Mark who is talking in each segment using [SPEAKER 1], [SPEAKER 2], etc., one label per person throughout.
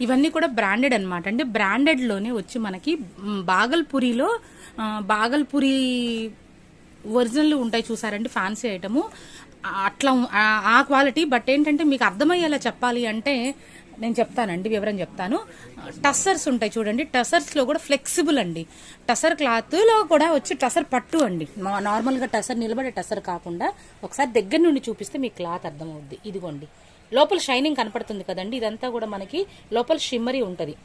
[SPEAKER 1] ఇవన్నీ కూడా బ్రాండెడ్ అనమాట అండి బ్రాండెడ్లోనే వచ్చి మనకి బాగల్పూరిలో బాగల్పూరి ఒరిజినల్ ఉంటాయి చూసారండి ఫ్యాన్సీ ఐటము అట్లా ఆ- క్వాలిటీ బట్ ఏంటంటే మీకు అర్థమయ్యేలా చెప్పాలి అంటే నేను చెప్తానండి వివరం చెప్తాను. టసర్స్ ఉంటాయి చూడండి టసర్స్లో కూడా ఫ్లెక్సిబుల్ అండి. టసర్ క్లాత్లో కూడా వచ్చి టసర్ పట్టు అండి. నార్మల్గా నార్మల్గా టసర్ నిలబడే టసర్ కాకుండా ఒకసారి దగ్గర నుండి చూపిస్తే మీకు క్లాత్ అర్థమవుద్ది. ఇదిగోండి. లోపల షైనింగ్ కనపడుతుంది కదండి. ఇదంతా కూడా మనకి లోపల షిమ్మరీ ఉంటుంది.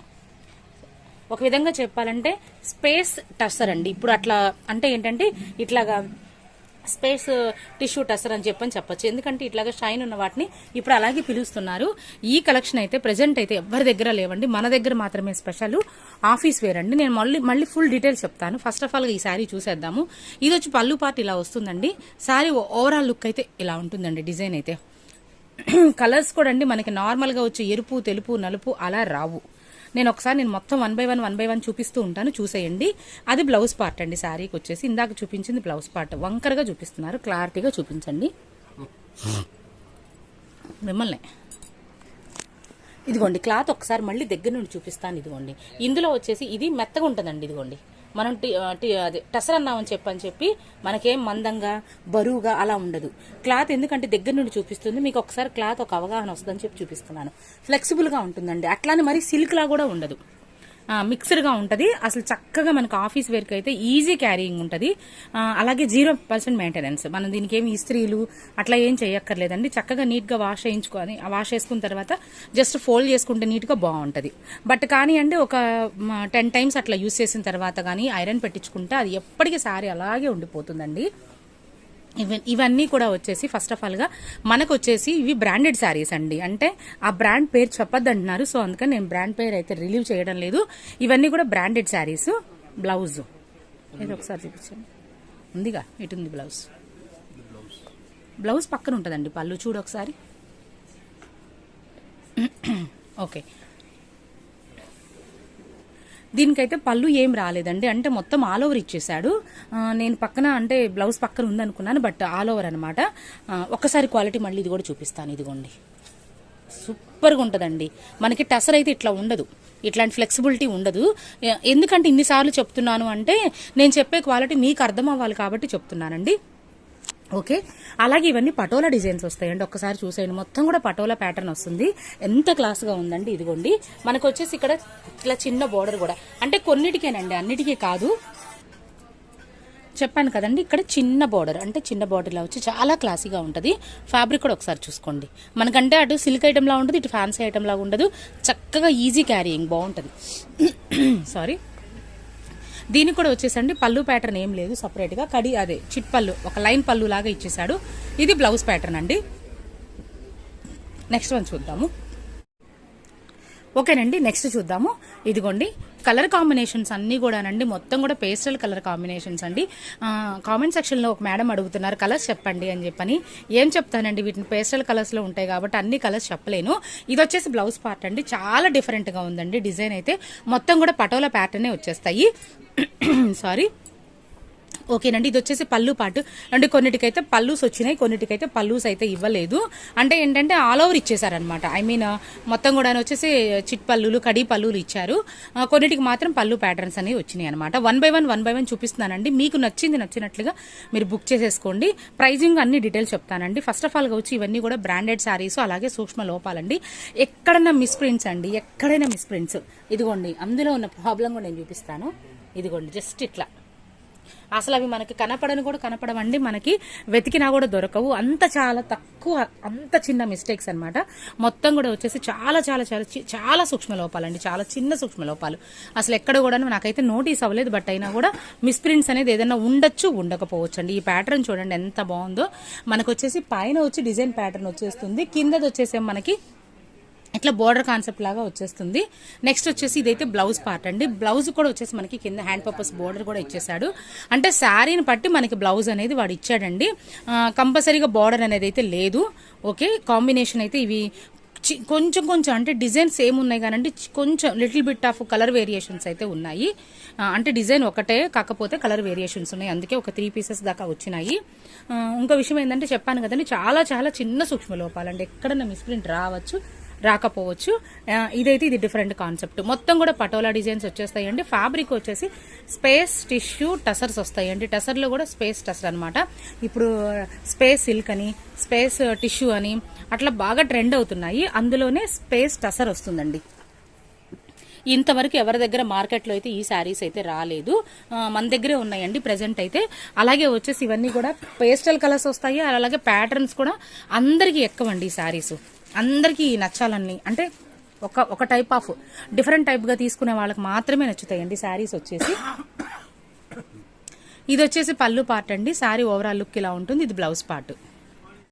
[SPEAKER 1] ఒక విధంగా చెప్పాలంటే స్పేస్ టస్సర్ అండి. ఇప్పుడు అట్లా అంటే ఏంటంటే ఇట్లాగా స్పేస్ టిష్యూ టసర్ అని చెప్పని చెప్పొచ్చు. ఎందుకంటే ఇట్లాగా షైన్ ఉన్న వాటిని ఇప్పుడు అలాగే పిలుస్తున్నారు. ఈ కలెక్షన్ అయితే ప్రెజెంట్ అయితే ఎవరి దగ్గర లేవండి. మన దగ్గర మాత్రమే స్పెషల్. ఆఫీస్ వేర్ అండి. నేను మళ్ళీ మళ్ళీ ఫుల్ డీటెయిల్స్ చెప్తాను. ఫస్ట్ ఆఫ్ ఆల్ ఈ శారీ చూసేద్దాము. ఇది వచ్చి పళ్ళు పార్ట్ ఇలా వస్తుందండి. శారీ ఓవరాల్ లుక్ అయితే ఇలా ఉంటుందండి. డిజైన్ అయితే. కలర్స్ కూడా అండి మనకి నార్మల్గా వచ్చే ఎరుపు తెలుపు నలుపు అలా రావు. నేను ఒకసారి నేను మొత్తం one by one one by one చూపిస్తూ ఉంటాను చూసేయండి. అది బ్లౌజ్ పార్ట్ అండి శారీకి వచ్చేసి. ఇందాక చూపించింది బ్లౌజ్ పార్ట్ వంకరగా చూపిస్తున్నారు క్లారిటీగా చూపించండి. మిమ్మల్ని. ఇదిగోండి క్లాత్ ఒకసారి మళ్ళీ దగ్గర నుండి చూపిస్తాను ఇదిగోండి. ఇందులో వచ్చేసి ఇది మెత్తగా ఉంటుందండి ఇదిగోండి. మనం టీ టీ అదే టసర్ అన్నామని చెప్పని చెప్పి మనకేం మందంగా బరువుగా అలా ఉండదు. క్లాత్ ఎందుకంటే దగ్గర నుండి చూపిస్తుంది. మీకు ఒకసారి క్లాత్ ఒక అవగాహన వస్తుందని చెప్పి చూపిస్తున్నాను. ఫ్లెక్సిబుల్గా ఉంటుందండి. అట్లానే మరి సిల్క్లా కూడా ఉండదు. మిక్స్డ్గా ఉంటుంది. అసలు చక్కగా మనకు ఆఫీస్ వేర్కి అయితే ఈజీ క్యారీయింగ్ ఉంటుంది. అలాగే జీరో పర్సెంట్ మెయింటెనెన్స్ మనం దీనికి ఏమి ఇస్త్రీలు అట్లా ఏం చేయక్కర్లేదండి. చక్కగా నీట్గా వాష్ చేయించుకొని వాష్ చేసుకున్న తర్వాత జస్ట్ ఫోల్డ్ చేసుకుంటే నీట్గా బాగుంటుంది. బట్ కానీ అండి ఒక టెన్ టైమ్స్ అట్లా యూస్ చేసిన తర్వాత కానీ ఐరన్ పెట్టించుకుంటే అది ఎప్పటికీ సారీ అలాగే ఉండిపోతుందండి. ఇవన్నీ కూడా వచ్చేసి ఫస్ట్ ఆఫ్ ఆల్గా మనకు వచ్చేసి ఇవి బ్రాండెడ్ శారీస్ అండి. అంటే ఆ బ్రాండ్ పేరు చెప్పద్దు అంటున్నారు సో అందుకని నేను బ్రాండ్ పేరు అయితే రిలీవ్ చేయడం లేదు. ఇవన్నీ కూడా బ్రాండెడ్ శారీస్ బ్లౌజ్ ఇది ఒకసారి చూపించండి. ఉందిగా? ఇటు ఉంది బ్లౌజ్ బ్లౌజ్ పక్కన ఉంటుందండి పళ్ళు. చూడు ఒకసారి. ఓకే దీనికైతే పళ్ళు ఏం రాలేదండి. అంటే మొత్తం ఆల్ ఓవర్ ఇచ్చేసాడు నేను పక్కన అంటే బ్లౌజ్ పక్కన ఉందనుకున్నాను బట్ ఆల్ ఓవర్ అనమాట ఒక్కసారి క్వాలిటీ మళ్ళీ ఇది కూడా చూపిస్తాను ఇదిగోండి. సూపర్గా ఉంటుందండి. మనకి టసర్ అయితే ఇట్లా ఉండదు. ఇట్లాంటి ఫ్లెక్సిబిలిటీ ఉండదు. ఎందుకంటే ఇన్నిసార్లు చెప్తున్నాను అంటే నేను చెప్పే క్వాలిటీ మీకు అర్థం అవ్వాలి కాబట్టి చెప్తున్నానండి. ఓకే? అలాగే ఇవన్నీ పటోలా డిజైన్స్ వస్తాయండి. ఒక్కసారి చూసేయండి. మొత్తం కూడా పటోలా ప్యాటర్న్ వస్తుంది. ఎంత క్లాస్గా ఉందండి ఇదిగోండి. మనకు వచ్చేసి ఇక్కడ ఇట్లా చిన్న బోర్డర్ కూడా. అంటే కొన్నిటికేనండి అన్నిటికీ కాదు. చెప్పాను కదండి ఇక్కడ చిన్న బార్డర్ అంటే చిన్న బార్డర్ వచ్చి చాలా క్లాసీగా ఉంటుంది. ఫ్యాబ్రిక్ కూడా ఒకసారి చూసుకోండి. మనకంటే అటు సిల్క్ ఐటెంలా ఉంటుంది ఉండదు ఇటు ఫ్యాన్సీ ఐటెంలా ఉండదు. చక్కగా ఈజీ క్యారీయింగ్ బాగుంటుంది. సారీ దీనికి కూడా వచ్చేసండి పళ్ళు ప్యాటర్న్ ఏం లేదు సపరేట్గా కడి అదే చిట్ పళ్ళు ఒక లైన్ పళ్ళు లాగా ఇచ్చేసాడు ఇది బ్లౌజ్ ప్యాటర్న్ అండి. నెక్స్ట్ వన్ చూద్దాము. ఓకేనండి నెక్స్ట్ చూద్దాము. ఇదిగోండి కలర్ కాంబినేషన్స్ అన్నీ కూడానండి. మొత్తం కూడా పేస్టల్ కలర్ కాంబినేషన్స్ అండి. కామెంట్ సెక్షన్లో ఒక మేడం అడుగుతున్నారు కలర్స్ చెప్పండి అని చెప్పని. ఏం చెప్తానండి వీటిని పేస్టల్ కలర్స్లో ఉంటాయి కాబట్టి అన్ని కలర్స్ చెప్పలేను. ఇది వచ్చేసి బ్లౌజ్ పార్ట్ అండి. చాలా డిఫరెంట్గా ఉందండి డిజైన్ అయితే. మొత్తం కూడా పటోలా ప్యాటర్నే వచ్చేస్తాయి. సారీ. ఓకేనండి ఇది వచ్చేసి పళ్ళు పాటు. అంటే కొన్నిటికైతే పల్లూస్ వచ్చినాయి కొన్నిటికైతే పల్లూస్ అయితే ఇవ్వలేదు. అంటే ఏంటంటే ఆల్ ఓవర్ ఇచ్చేసారనమాట ఐ మీన్ మొత్తం కూడా వచ్చేసి చిట్ పళ్ళులు కడి పళ్ళులు ఇచ్చారు. కొన్నిటికి మాత్రం పళ్ళు ప్యాటర్న్స్ అనేవి వచ్చినాయి అనమాట one by one one by one చూపిస్తున్నానండి. మీకు నచ్చింది నచ్చినట్లుగా మీరు బుక్ చేసేసుకోండి. ప్రైజింగ్ అన్ని డీటెయిల్స్ చెప్తానండి. ఫస్ట్ ఆఫ్ ఆల్గా వచ్చి ఇవన్నీ కూడా బ్రాండెడ్ శారీస్ అలాగే సూక్ష్మ లోపాలండి. ఎక్కడైనా మిస్ ప్రింట్స్ అండి ఎక్కడైనా మిస్ ప్రింట్స్. ఇదిగోండి అందులో ఉన్న ప్రాబ్లం కూడా నేను చూపిస్తాను. ఇదిగోండి జస్ట్ ఇట్లా. అసలు అవి మనకి కనపడని కూడా కనపడవండి మనకి వెతికినా కూడా దొరకవు. అంత చాలా తక్కువ అంత చిన్న మిస్టేక్స్ అనమాట మొత్తం కూడా వచ్చేసి చాలా చాలా చాలా చాలా సూక్ష్మ లోపాలండి చాలా చిన్న సూక్ష్మ లోపాలు అసలు ఎక్కడ కూడా నాకైతే నోటీస్ అవ్వలేదు బట్ అయినా కూడా మిస్ప్రింట్స్ అనేది ఏదైనా ఉండొచ్చు ఉండకపోవచ్చు అండి ఈ ప్యాటర్న్ చూడండి ఎంత బాగుందో. మనకు వచ్చేసి పైన వచ్చి డిజైన్ ప్యాటర్న్ వచ్చేస్తుంది. కిందది వచ్చేసి మనకి ఇట్లా బోర్డర్ కాన్సెప్ట్ లాగా వచ్చేస్తుంది. నెక్స్ట్ వచ్చేసి ఇదైతే బ్లౌజ్ పార్ట్ అండి. బ్లౌజ్ కూడా వచ్చేసి మనకి కింద హ్యాండ్ పర్పస్ బోర్డర్ కూడా ఇచ్చేసాడు అంటే శారీని బట్టి మనకి బ్లౌజ్ అనేది వాడు ఇచ్చాడండి. కంపల్సరీగా బోర్డర్ అనేది అయితే లేదు. ఓకే కాంబినేషన్ అయితే ఇవి చి- కొంచెం కొంచెం అంటే డిజైన్స్ ఏమున్నాయి కానీ కొంచెం little bit of colour variations అయితే ఉన్నాయి. అంటే డిజైన్ ఒకటే కాకపోతే కలర్ వేరియేషన్స్ ఉన్నాయి. అందుకే ఒక త్రీ పీసెస్ దాకా వచ్చినాయి. ఇంకో విషయం ఏంటంటే చెప్పాను కదండి చాలా చాలా చిన్న సూక్ష్మ లోపాలండి ఎక్కడన్నా మిస్ప్రింట్ రావచ్చు. రాకపోవచ్చు. ఇదైతే ఇది డిఫరెంట్ కాన్సెప్ట్. మొత్తం కూడా పటోలా డిజైన్స్ వచ్చేస్తాయండి. ఫ్యాబ్రిక్ వచ్చేసి స్పేస్ టిష్యూ టసర్స్ వస్తాయండి. టసర్లో కూడా స్పేస్ టసర్ అనమాట ఇప్పుడు స్పేస్ సిల్క్ అని స్పేస్ టిష్యూ అని అట్లా బాగా ట్రెండ్ అవుతున్నాయి. అందులోనే స్పేస్ టసర్ వస్తుందండి. ఇంతవరకు ఎవరి దగ్గర మార్కెట్లో అయితే ఈ శారీస్ అయితే రాలేదు. మన దగ్గరే ఉన్నాయండి ప్రజెంట్ అయితే. అలాగే వచ్చేసి ఇవన్నీ కూడా పేస్టల్ కలర్స్ వస్తాయి. అలాగే ప్యాటర్న్స్ కూడా అందరికీ ఎక్కువండి ఈ శారీస్. అందరికీ నచ్చాలని అంటే ఒక ఒక టైప్ ఆఫ్ డిఫరెంట్ టైప్గా తీసుకునే వాళ్ళకి మాత్రమే నచ్చుతాయండి శారీస్ వచ్చేసి. ఇది వచ్చేసి పళ్ళు పార్ట్ అండి. శారీ ఓవరాల్ లుక్ ఇలా ఉంటుంది. ఇది బ్లౌజ్ పార్ట్